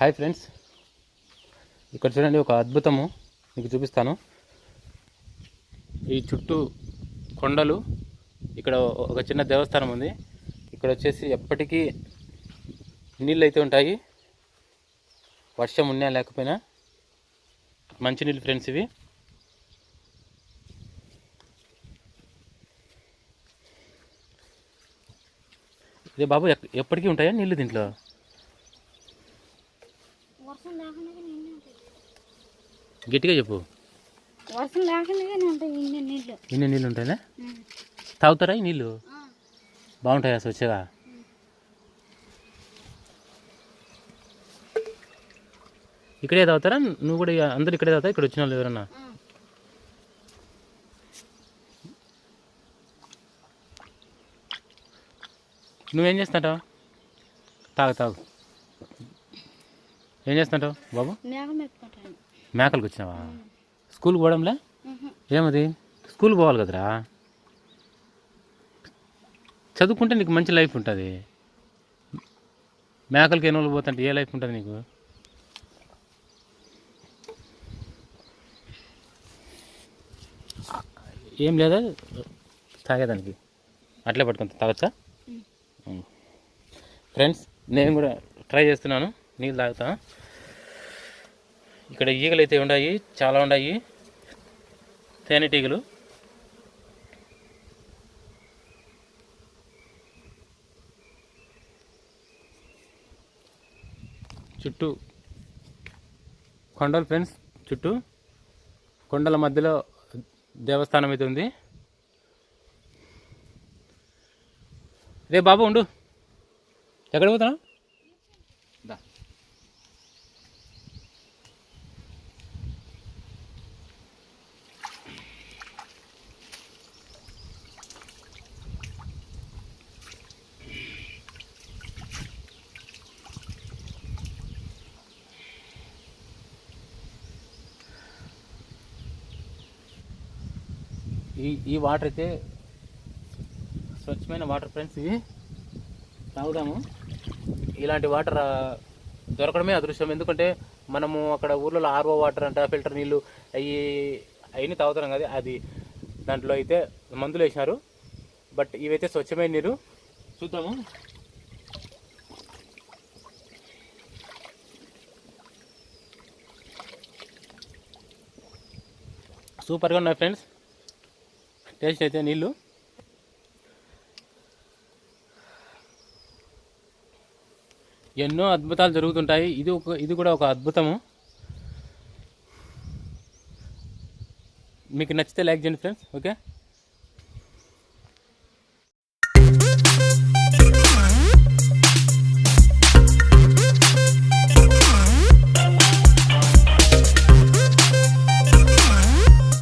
Hi friends. ఇక్కడ చూడండి ఒక అద్భుతము మీకు చూపిస్తాను. ఈ చుట్టూ కొండలు ఇక్కడ ఒక చిన్న దేవస్థానం ఉంది. ఇక్కడ వచ్చేసి ఎప్పటికీ నీళ్ళు అయితే ఉంటాయి. వర్షం ఉన్నా లేకపోయినా మంచినీళ్ళు ఫ్రెండ్స్ ఇవి. ఇదే బాబు ఎప్పటికీ ఉంటాయా నీళ్ళు దీంట్లో వర్షం లేకుండా నిన్నే ఉంటాయి గట్టిగా చెప్పు. వర్షం ఇన్ని నీళ్ళు. ఉంటాయా తాగుతారా ఈ నీళ్ళు? బాగుంటాయా స్వచ్ఛగా? ఇక్కడే తాగుతారా? నువ్వు కూడా అందరు ఇక్కడే తాగుతా ఇక్కడ వచ్చిన వాళ్ళు ఎవరన్నా? నువ్వేం చేస్తుంటావు? తాగు తాగు. ఏం చేస్తుంటావు బాబు? మేకలకు వచ్చినావా? స్కూల్కి పోవడంలే? ఏమది? స్కూల్ పోవాలి కదరా? చదువుకుంటే నీకు మంచి లైఫ్ ఉంటుంది. మేకలకి ఎన్ని రోజులు పోతుంటే ఏ లైఫ్ ఉంటుంది నీకు? ఏం లేదా? తాగేదానికి. అట్లే పట్టుకుంటా. తాగచ్చా? ఫ్రెండ్స్ నేను కూడా ట్రై చేస్తున్నాను. నీళ్ళు తాగుతా. ఇక్కడ ఈగలు అయితే ఉన్నాయి చాలా ఉన్నాయి. తేనెటీగలు చుట్టూ కొండలు ఫ్రెండ్స్ చుట్టూ కొండల మధ్యలో దేవస్థానం అయితే ఉంది. రే బాబు ఉండు. ఎక్కడ పోతున్నావు? ఈ ఈ వాటర్ అయితే స్వచ్ఛమైన వాటర్ ఫ్రెండ్స్ ఇవి. తాగుదాము. ఇలాంటి వాటర్ దొరకడమే అదృష్టం. ఎందుకంటే మనము అక్కడ ఊర్లలో ఆర్ఓ వాటర్ అంట ఫిల్టర్ నీళ్ళు అవి అవన్నీ తాగుతున్నాం కదా అది దాంట్లో అయితే మందులు వేసినారు. బట్ ఇవైతే స్వచ్ఛమైన నీరు. చూద్దాము. సూపర్గా ఉన్నాయి ఫ్రెండ్స్. టేస్ట్ అయితే నీళ్ళు. ఎన్నో అద్భుతాలు జరుగుతుంటాయి. ఇది ఒక ఇది కూడా ఒక అద్భుతము. మీకు నచ్చితే లైక్ చేయండి ఫ్రెండ్స్. ఓకే?